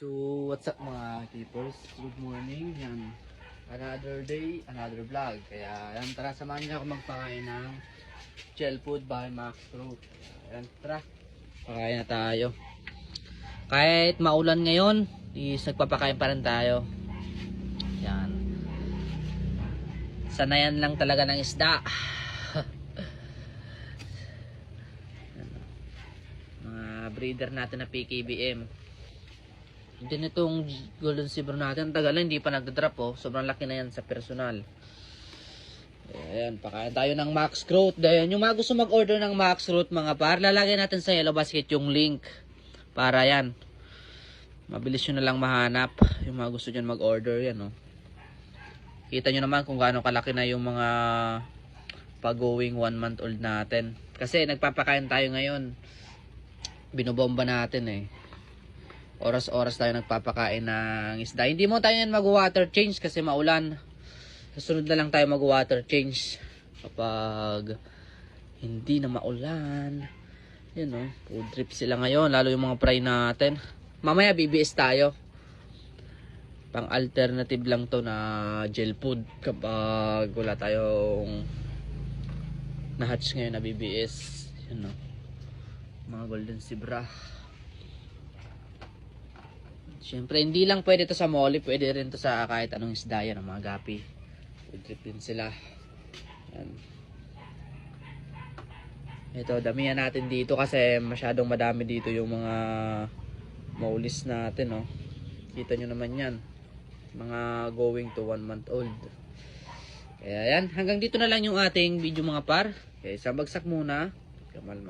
So, what's up mga keepers? Good morning. Yan. Another day, another vlog. Kaya, yan, tara, samahan niyo ako magpakain ng gel food by Max Pro. Yan, tara. Pakain na tayo. Kahit maulan ngayon, is nagpapakain pa rin tayo. Yan. Sanayan lang talaga ng isda. mga breeder natin na PKBM. Din itong golden silver natin, tagal na hindi pa nagda-drop oh. Sobrang laki na yan sa personal. Ayan, pakain tayo ng Max Growth. Ayan, yung mga gusto mag-order ng Max Growth mga par, lalagay natin sa yellow basket yung link. Para yan. Mabilis nyo na lang mahanap. Yung mga gusto dyan mag-order, yan oh. Kita nyo naman kung gaano kalaki na yung mga pag-going one month old natin. Kasi nagpapakain tayo ngayon. Binobomba natin eh oras-oras tayo nagpapakain ng isda. Hindi mo tayo yan mag-water change kasi maulan. Susunod na lang tayo mag-water change kapag hindi na maulan. Yan o, food trip sila ngayon, lalo yung mga fry natin. Mamaya BBS tayo. Pang alternative lang to na gel food kapag wala tayong na-hatch ngayon na BBS. Yan o, mga golden zebra. Siyempre, hindi lang pwede to sa molly, pwede rin to sa kahit anong isda yan, mga gapi. Food trip din sila. Yan. Ito, damihan natin dito kasi masyadong madami dito yung mga maulis natin, oh. Kita nyo naman yan. Mga going to one month old. Kaya yan, hanggang dito na lang yung ating video mga par. Okay, sa bagsak muna. Kamalma.